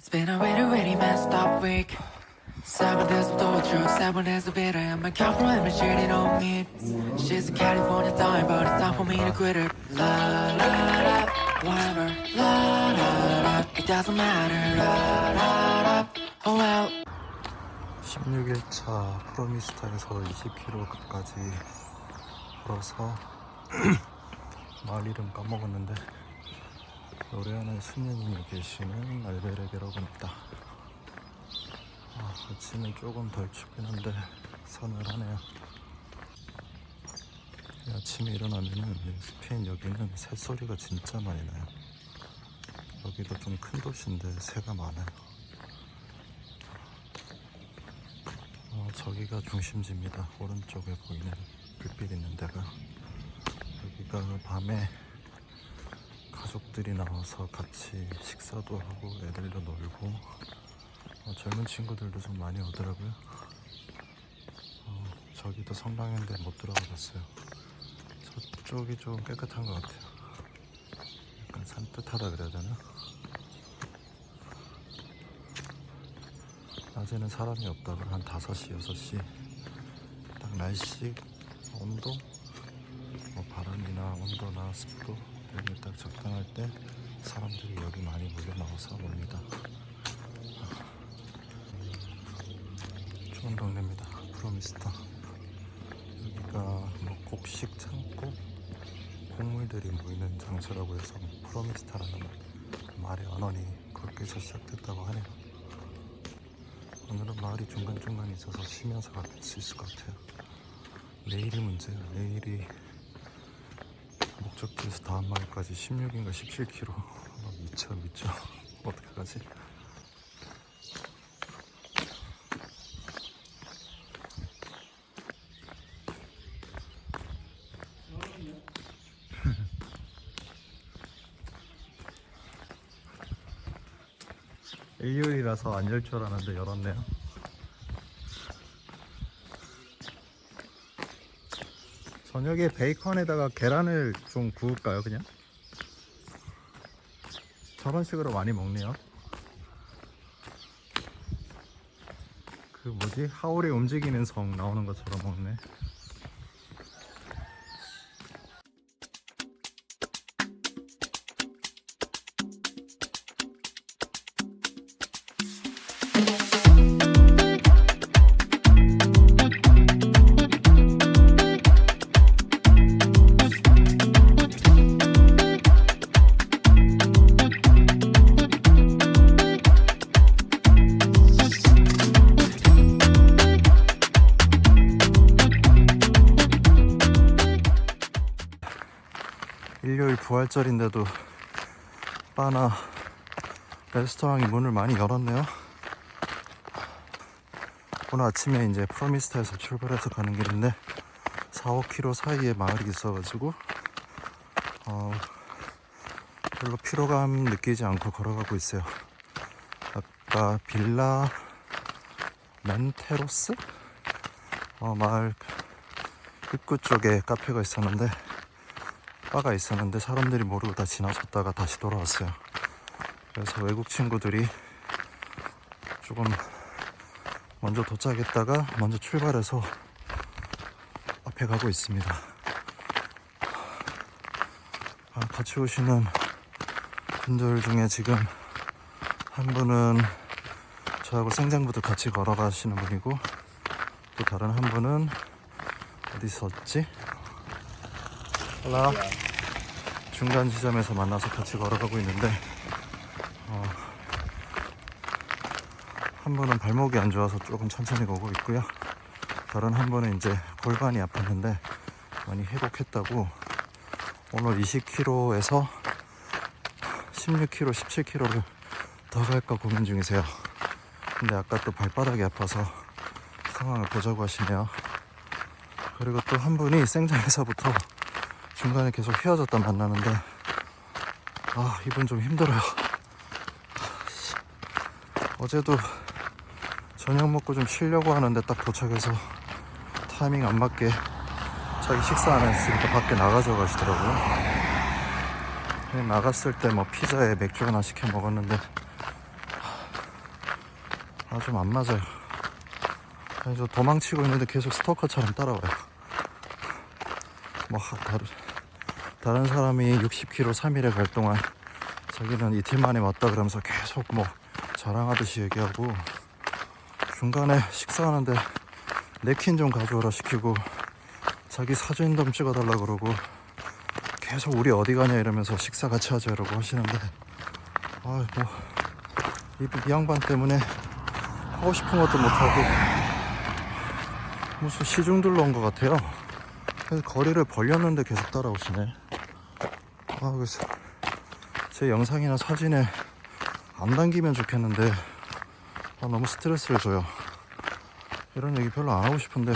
It's been a really, really messed up week. Seven days of bitter, and my girlfriend is cheating on me. She's in California dying, but it's time for me to quit her. La la la, whatever. La la la, it doesn't matter. La la la, oh well. 16일차 프로미스타에서 20km까지 걸어서 마을 이름 까먹었는데 노래하는 수녀님이 계시는 알베르게라고 합니다. 아, 아침은 조금 덜 춥긴 한데 서늘하네요. 이 아침에 일어나면은 이 스페인 여기는 새소리가 진짜 많이 나요. 여기도 좀 큰 도시인데 새가 많아요. 어, 저기가 중심지입니다. 오른쪽에 보이는 불빛 있는 데가 여기가 밤에 가족들이 나와서 같이 식사도 하고 애들도 놀고 어, 젊은 친구들도 좀 많이 오더라고요. 어, 저기도 성당인데 못 들어가 봤어요. 저쪽이 좀 깨끗한 것 같아요. 약간 산뜻하다 그래야 되나? 낮에는 사람이 없다가 한 5시, 6시 딱 날씨, 온도, 뭐 바람이나 온도나 습도 게딱 적당할 때 사람들이 여기 많이 몰려 나와서 옵니다. 좋은 동네입니다. 프로미스타. 여기가 뭐 곡식 창고, 곡물들이 모이는 장소라고 해서 프로미스타라는 말의 언어니 그렇게서 시작됐다고 하네요. 오늘은 마을이 중간중간 있어서 쉬면서 갈수 있을 것 같아요. 내일이 문제예요. 내일이 목적지에서 다음 마을까지 16인가 17km. 막 미쳐 미쳐. 어떻게 가지? 일요일이라서 안 열 줄 알았는데 열었네요. 저녁에 베이컨에다가 계란을 좀 구울까요, 그냥? 저런 식으로 많이 먹네요. 그 뭐지? 하울의 움직이는 성 나오는 것처럼 먹네. 일요일 부활절인데도 바나 레스토랑이 문을 많이 열었네요. 오늘 아침에 이제 프로미스타에서 출발해서 가는 길인데 4, 5km 사이에 마을이 있어가지고 어, 별로 피로감 느끼지 않고 걸어가고 있어요. 아까 빌라 멘테로스 어, 마을 입구 쪽에 카페가 있었는데 바가 있었는데 사람들이 모르고 다 지나쳤다가 다시 돌아왔어요. 그래서 외국 친구들이 조금 먼저 도착했다가 먼저 출발해서 앞에 가고 있습니다. 아, 같이 오시는 분들 중에 지금 한 분은 저하고 생장부도 같이 걸어가시는 분이고 또 다른 한 분은 어디 있었지? 라 중간 지점에서 만나서 같이 걸어가고 있는데 어, 한 분은 발목이 안 좋아서 조금 천천히 가고 있고요. 다른 한 분은 이제 골반이 아팠는데 많이 회복했다고 오늘 20km에서 16km, 17km를 더 갈까 고민 중이세요. 근데 아까 또 발바닥이 아파서 상황을 보자고 하시네요. 그리고 또 한 분이 생장에서부터 중간에 계속 휘어졌다 만나는데 아 이분 좀 힘들어요. 어제도 저녁 먹고 좀 쉬려고 하는데 딱 도착해서 타이밍 안 맞게 자기 식사 안 했으니까 밖에 나가져 가시더라고요. 그냥 나갔을 때 뭐 피자에 맥주 하나 시켜 먹었는데 아 좀 안 맞아요. 아니 저 도망치고 있는데 계속 스토커처럼 따라와요. 뭐 하- 다른 다른 사람이 60km 3일에 갈 동안 자기는 이틀 만에 왔다 그러면서 계속 뭐 자랑하듯이 얘기하고 중간에 식사하는데 냅킨 좀 가져오라 시키고 자기 사진 좀 찍어달라 그러고 계속 우리 어디 가냐? 이러면서 식사 같이 하자라고 하시는데 아뭐 이, 이 양반 때문에 하고 싶은 것도 못하고 무슨 시중들로 온것 같아요. 그래서 거리를 벌렸는데 계속 따라오시네 아 그래서 제 영상이나 사진에 안 담기면 좋겠는데 아, 너무 스트레스를 줘요. 이런 얘기 별로 안 하고 싶은데